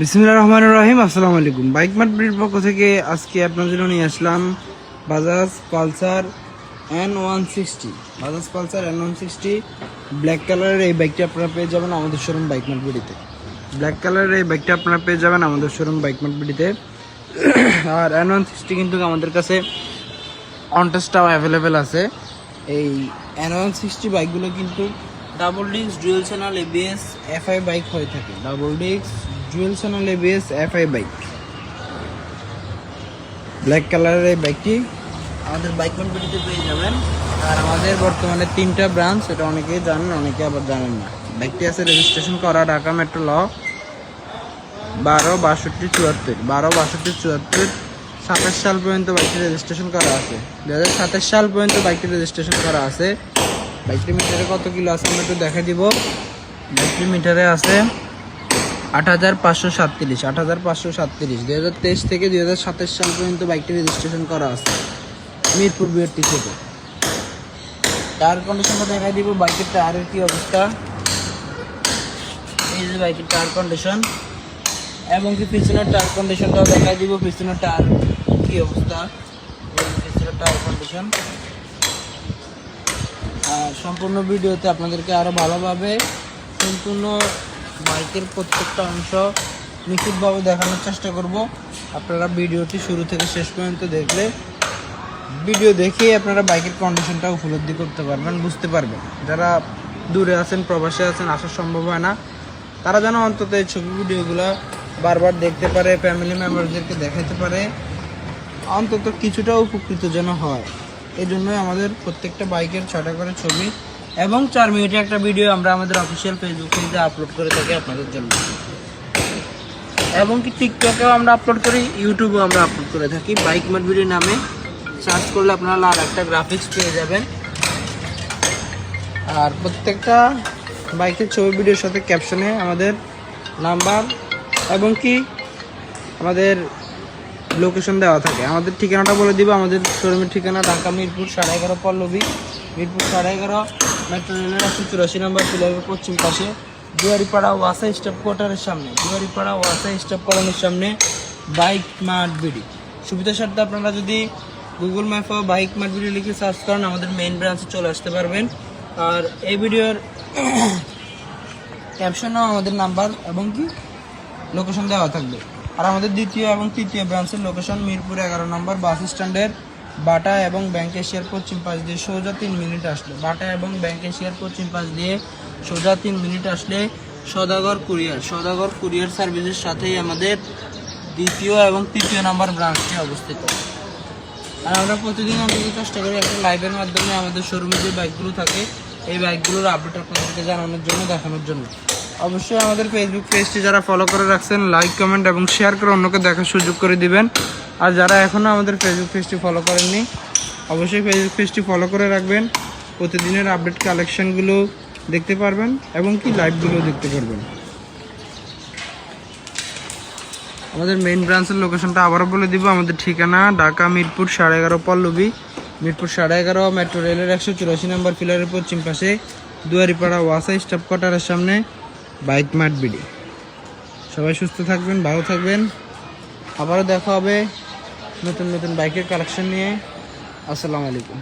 বিসমিল্লাহ রহমান রহিম, আসসালামু আলাইকুম। বাইক মার্ট ব্রিড পক্ষ থেকে আজকে আপনার জন্য নিয়ে আসলাম Bajaj Pulsar N one sixty Bajaj Pulsar N one sixty black কালারের এই বাইকটি আপনারা পেয়ে যাবেন আমাদের শোরুম বাইক মার্ট বিডিতে ব্ল্যাক কালারের এই বাইকটি আপনারা পেয়ে যাবেন আমাদের শোরুম বাইক মার্ট বিডিতে আর এন ওয়ান সিক্সটি কিন্তু আমাদের কাছে অনটেস্টাও অ্যাভেলেবেল আছে। এই এন ওয়ান সিক্সটি বাইকগুলো কিন্তু double disc dual channel ABS FI bike হয়ে থাকে। Double disc dual channel ABS FI bike black কালারের এই বাইকটি আমাদের বাইক কোম্পানিতে পেয়ে যাবেন। আর আমাদের বর্তমানে তিনটা ব্রাঞ্চ এটা অনেকেই জানেন, অনেকে আবার জানেন না। বাইকটি আছে রেজিস্ট্রেশন করা, ঢাকা মেট্রো ল বারো বাষট্টি চুয়াত্তর। বারো বাষট্টি চুয়াত্তর, সাতাশ সাল পর্যন্ত বাইকটি রেজিস্ট্রেশন করা আছে। দু হাজার সাতাশ সাল পর্যন্ত বাইকটি রেজিস্ট্রেশন করা আছে। বাইকটি মিটারে কত কিলো আছে আমরা একটু দেখা দিব। বাইকটি মিটারে আছে আট হাজার পাঁচশো সাতত্রিশ, আট হাজার পাঁচশো সাতত্রিশ, দুই হাজার তেইশ থেকে দুই হাজার সাতাশ সাল পর্যন্ত বাইকটি রেজিস্ট্রেশন করা আছে মিরপুর বিআরটি থেকে। টায়ার কন্ডিশনটা দেখা দিব, বাইকের টায়ারের কি অবস্থা। এই যে বাইকের টায়ার কন্ডিশন। এবং কি পিছনের টায়ার কন্ডিশনটাও দেখাই দিব, পিছনের টায়ার কি অবস্থা। পিছনের টায়ার কন্ডিশন। সম্পূর্ণ ভিডিওতে আপনাদেরকে আরও ভালোভাবে সম্পূর্ণ বাইকের প্রত্যেকটা অংশ নিখুঁতভাবে দেখানোর চেষ্টা করব। আপনারা ভিডিওটি শুরু থেকে শেষ পর্যন্ত দেখলে ভিডিও দেখেই আপনারা বাইকের কন্ডিশনটা উপলব্ধি করতে পারবেন, বুঝতে পারবেন। যারা দূরে আছেন, প্রবাসে আছেন আসা সম্ভব হয় না, তারা যেন অন্তত এই ছবি ভিডিওগুলো বারবার দেখতে পারে ফ্যামিলি মেম্বারদেরকে দেখাতে পারে। অন্তত কিছুটা উপকৃত যেন হয়। এই জন্যই আমাদের প্রত্যেকটা বাইকের ছটা করে ছবি এবং চার মিনিটের একটা ভিডিও আমরা আমাদের অফিসিয়াল ফেসবুক পেজে আপলোড করে থাকি আপনাদের জন্য। এবং কি টিকটকেও আমরা আপলোড করি ইউটিউবেও আমরা আপলোড করে থাকি। বাইক মার্ট ভিডিও নামে সার্চ করলে আপনারা আর একটা গ্রাফিক্স পেয়ে যাবেন। আর প্রত্যেকটা বাইকের ছবি ভিডিওর সাথে ক্যাপশনে আমাদের নাম্বার এবং কি আমাদের লোকেশন দেওয়া থাকে। আমাদের ঠিকানাটা বলে দিব। আমাদের শোরুমের ঠিকানা ঢাকা মিরপুর সাড়ে এগারো পল্লবী। মিরপুর সাড়ে এগারো মেট্রো রেলের একশো চুরাশি নম্বর পিলারের পশ্চিম পাশে দুয়ারিপাড়া ওয়াসা স্টাফ কোয়ার্টারের সামনে। দুয়ারিপাড়া ওয়াসা স্টাফ কলোনির সামনে বাইক মার্ট বিডি। সুবিধার সাথে আপনারা যদি গুগল ম্যাপে বাইক মার্ট বিডি লিখে সার্চ করেন, আমাদের মেইন ব্রাঞ্চে চলে আসতে পারবেন। আর এই ভিডিওর ক্যাপশনও আমাদের নাম্বার এবং কি? লোকেশন দেওয়া থাকবে। আর আমাদের দ্বিতীয় এবং তৃতীয় ব্রাঞ্চের লোকেশন মিরপুর এগারো নম্বর বাস স্ট্যান্ডের বাটা এবং ব্যাংক এশিয়ার পশ্চিম পাশ দিয়ে সোজা তিন মিনিট আসলে। বাটা এবং ব্যাংক এশিয়ার পশ্চিম পাশ দিয়ে সোজা তিন মিনিট আসলে সদাগর কুরিয়ার। সদাগর কুরিয়ার সার্ভিসের সাথেই আমাদের দ্বিতীয় এবং তৃতীয় নাম্বার ব্রাঞ্চটি অবস্থিত। আর আমরা প্রতিদিন আমাদের চেষ্টা করি একটা লাইভের মাধ্যমে আমাদের শোরুমে যে বাইকগুলো থাকে, এই বাইকগুলোর আপডেট আপনাদেরকে জানানোর জন্য, দেখানোর জন্য। অবশ্যই আমাদের ফেসবুক পেজটি যারা ফলো করে রাখছেন লাইক কমেন্ট এবং শেয়ার করে অন্যকে দেখার সুযোগ করে দিবেন। আর যারা এখনও আমাদের ফেসবুক পেজটি ফলো করেননি, অবশ্যই ফেসবুক পেজটি ফলো করে রাখবেন। প্রতিদিনের আপডেট কালেকশনগুলো দেখতে পারবেন এবং কি লাইভগুলো দেখতে পারবেন। আমাদের মেইন ব্রাঞ্চের লোকেশনটা আবারও বলে দিব। আমাদের ঠিকানা ঢাকা মিরপুর সাড়ে এগারো পল্লবী। মিরপুর সাড়ে এগারো মেট্রো রেলের একশো চুরাশি নম্বর পিলারের পশ্চিম পাশে দুয়ারিপাড়া ওয়াসা স্টাফ কোয়ার্টারের সামনে বাইক মাঠ বিডি। সবাই সুস্থ থাকবেন, ভালো থাকবেন। আবারও দেখা হবে নতুন নতুন বাইকের কালেকশন নিয়ে। আসসালামু আলাইকুম।